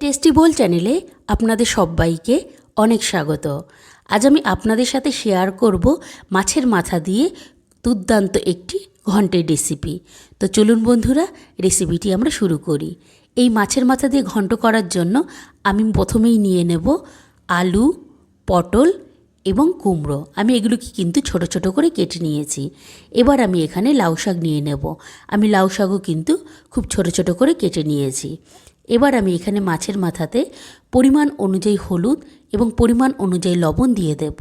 Tasty বোল চ্যানেলে আপনাদের সবাইকে অনেক স্বাগত। আজ আমি আপনাদের সাথে শেয়ার করব মাছের মাথা দিয়ে দুর্দান্ত একটি ঘন্টের রেসিপি। তো চলুন বন্ধুরা, রেসিপিটি আমরা শুরু করি। এই মাছের মাথা দিয়ে ঘন্ট করার জন্য আমি প্রথমেই নিয়ে নেব আলু, পটল এবং কুমড়ো। আমি এগুলোকে কিন্তু ছোট ছোট করে কেটে নিয়েছি। এবার আমি এখানে লাউ শাক নিয়ে নেব। আমি লাউ শাকও কিন্তু খুব ছোট ছোট করে কেটে নিয়েছি। এবার আমি এখানে মাছের মাথাতে পরিমাণ অনুযায়ী হলুদ এবং পরিমাণ অনুযায়ী লবণ দিয়ে দেব।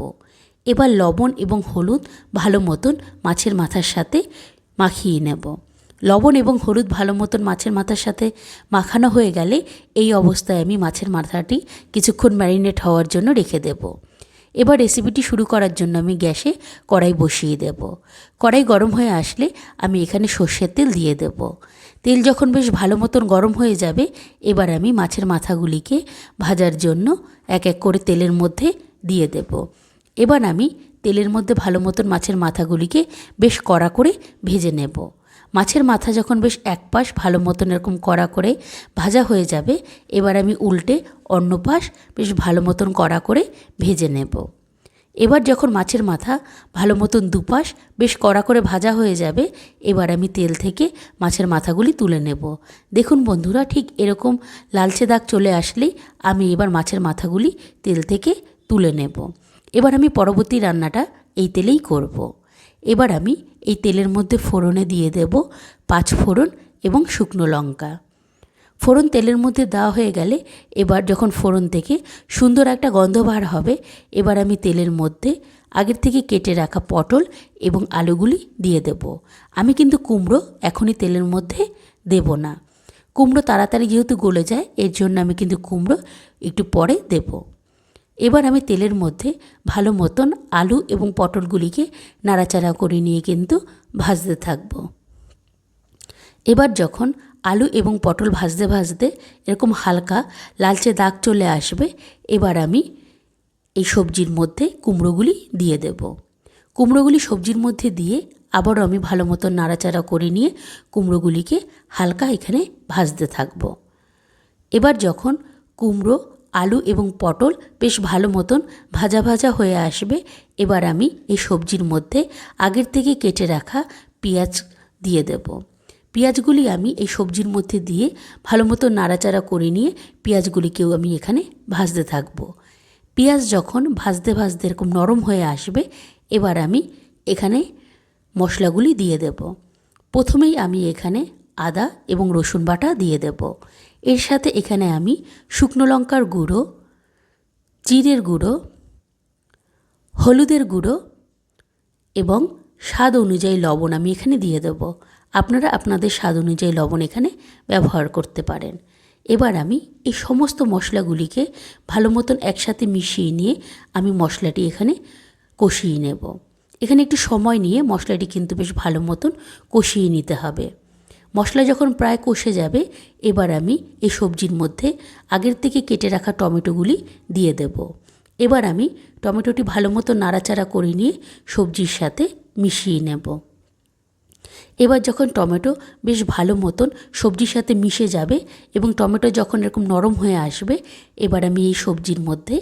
এবার লবণ এবং হলুদ ভালো মতন মাছের মাথার সাথে মাখিয়ে নেব। লবণ এবং হলুদ ভালো মতন মাছের মাথার সাথে মাখানো হয়ে গেলে এই অবস্থায় আমি মাছের মাথাটি কিছুক্ষণ ম্যারিনেট হওয়ার জন্য রেখে দেব। এবার রেসিপিটি শুরু করার জন্য আমি গ্যাসে কড়াই বসিয়ে দেব। কড়াই গরম হয়ে আসলে আমি এখানে সর্ষের তেল দিয়ে দেব। তেল যখন বেশ ভালো মতন গরম হয়ে যাবে, এবার আমি মাছের মাথাগুলিকে ভাজার জন্য এক এক করে তেলের মধ্যে দিয়ে দেব। এবার আমি তেলের মধ্যে ভালো মতন মাছের মাথাগুলিকে বেশ কড়া করে ভেজে নেব। মাছের মাথা যখন বেশ এক পাশ ভালো মতন এরকম কড়া করে ভাজা হয়ে যাবে, এবার আমি উল্টে অন্য পাশ বেশ ভালো মতন কড়া করে ভেজে নেব। এবার যখন মাছের মাথা ভালো মতন দুপাশ বেশ কড়া করে ভাজা হয়ে যাবে, এবার আমি তেল থেকে মাছের মাথাগুলি তুলে নেব। দেখুন বন্ধুরা, ঠিক এরকম লালচে দাগ চলে আসলেই আমি এবার মাছের মাথাগুলি তেল থেকে তুলে নেব। এবার আমি পরবর্তী রান্নাটা এই তেলেই করব। এবার আমি এই তেলের মধ্যে ফোড়নে দিয়ে দেব পাঁচ ফোড়ন এবং শুকনো লঙ্কা। ফোড়ন তেলের মধ্যে দেওয়া হয়ে গেলে এবার যখন ফোড়ন থেকে সুন্দর একটা গন্ধ বার হবে, এবার আমি তেলের মধ্যে আগের থেকে কেটে রাখা পটল এবং আলুগুলি দিয়ে দেব। আমি কিন্তু কুমড়ো এখনই তেলের মধ্যে দেব না। কুমড়ো তাড়াতাড়ি যেহেতু গলে যায়, এর জন্য আমি কিন্তু কুমড়ো একটু পরে দেব। এবার আমি তেলের মধ্যে ভালো মতন আলু এবং পটলগুলিকে নাড়াচাড়া করে নিয়ে কিন্তু ভাজতে থাকব। এবার যখন আলু এবং পটল ভাজতে ভাজতে এরকম হালকা লালচে দাগ চলে আসবে, এবার আমি এই সবজির মধ্যে কুমড়োগুলি দিয়ে দেব। কুমড়োগুলি সবজির মধ্যে দিয়ে আবারও আমি ভালো মতন নাড়াচাড়া করে নিয়ে কুমড়োগুলিকে হালকা এখানে ভাজতে থাকব। এবার যখন কুমড়ো আলু এবং পটল বেশ ভালো মতন ভাজা ভাজা হয়ে আসবে। এবার আমি এই সবজির মধ্যে আগের থেকে কেটে রাখা পেঁয়াজ দিয়ে দেবো। পেঁয়াজগুলি আমি এই সবজির মধ্যে দিয়ে ভালো মতো নাড়াচাড়া করে নিয়ে পেঁয়াজগুলিকেও আমি এখানে ভাজতে থাকব। পেঁয়াজ যখন ভাজতে ভাজতে এরকম নরম হয়ে আসবে, এবার আমি এখানে মশলাগুলি দিয়ে দেব। প্রথমেই আমি এখানে আদা এবং রসুন বাটা দিয়ে দেব। এর সাথে এখানে আমি শুকনো লঙ্কার গুঁড়ো, জিরের গুঁড়ো, হলুদের গুঁড়ো এবং স্বাদ অনুযায়ী লবণ আমি এখানে দিয়ে দেবো। আপনারা আপনাদের স্বাদ অনুযায়ী লবণ এখানে ব্যবহার করতে পারেন। এবার আমি এই সমস্ত মশলাগুলিকে ভালো মতন একসাথে মিশিয়ে নিয়ে আমি মশলাটি এখানে কষিয়ে নেব। এখানে একটু সময় নিয়ে মশলাটি কিন্তু বেশ ভালো মতন কষিয়ে নিতে হবে। মশলা যখন প্রায় কষে যাবে, এবার আমি এই সবজির মধ্যে আগের থেকে কেটে রাখা টমেটোগুলি দিয়ে দেব। এবার আমি টমেটোটি ভালো মতো নাড়াচাড়া করে নিয়ে সবজির সাথে মিশিয়ে নেব। এবার যখন টমেটো বেশ ভালো মতন সবজির সাথে মিশে যাবে এবং টমেটো যখন এরকম নরম হয়ে আসবে, এবার আমি এই সবজির মধ্যে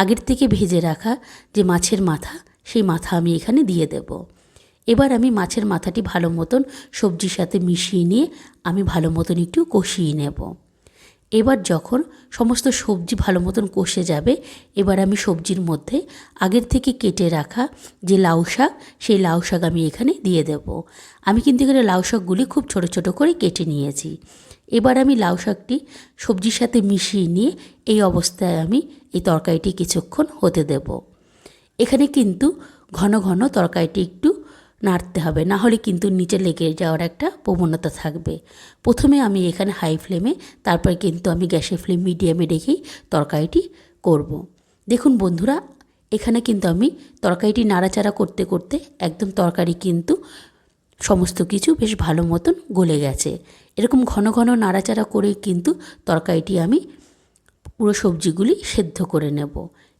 আগের থেকে ভেজে রাখা যে মাছের মাথা, সেই মাথা আমি এখানে দিয়ে দেব। এবার আমি মাছের মাথাটি ভালো মতন সবজির সাথে মিশিয়ে নিয়ে আমি ভালো মতন একটু কষিয়ে নেব। এবার যখন সমস্ত সবজি ভালো মতন কষে যাবে, এবার আমি সবজির মধ্যে আগের থেকে কেটে রাখা যে লাউ শাক, সেই লাউ শাক আমি এখানে দিয়ে দেব। আমি কিন্তু এখানে লাউ শাকগুলি খুব ছোট ছোট করে কেটে নিয়েছি। এবার আমি লাউ শাকটি সবজির সাথে মিশিয়ে নিয়ে এই অবস্থায় আমি এই তরকারিটি কিছুক্ষণ হতে দেব। এখানে কিন্তু ঘন ঘন তরকারিটি একটু নাড়তে হবে। না হলে কিন্তু নিচে লেগে যাওয়ার একটা প্রবণতা থাকবে। প্রথমে আমি এখানে হাই ফ্লেমে তারপর কিন্তু আমি গ্যাসের ফ্লেম মিডিয়ামে রেখেই তরকারিটি করব। দেখুন বন্ধুরা, এখানে কিন্তু আমি তরকারিটি নাড়াচাড়া করতে করতে একদম তরকারি কিন্তু সমস্ত কিছু বেশ ভালো মতন গলে গেছে। এরকম ঘন ঘন নাড়াচাড়া করে কিন্তু তরকারিটি আমি পুরো সবজিগুলি সেদ্ধ করে নেব।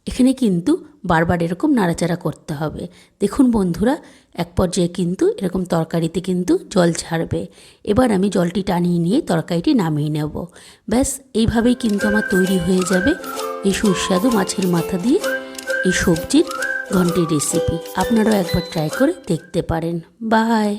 এখানে কিন্তু বারবার এরকম নাড়াচাড়া করতে হবে। দেখুন বন্ধুরা, এক পর্যায়ে কিন্তু এরকম তরকারিতে কিন্তু জল ছাড়বে এবার আমি জলটি টানিয়ে নিয়ে তরকারিটি নামিয়ে নেব। ব্যাস, এইভাবেই কিন্তু আমার তৈরি হয়ে যাবে এই সুস্বাদু মাছের মাথা দিয়ে এই সবজির ঘন্টির রেসিপি আপনারাও একবার ট্রাই করে দেখতে পারেন। বাই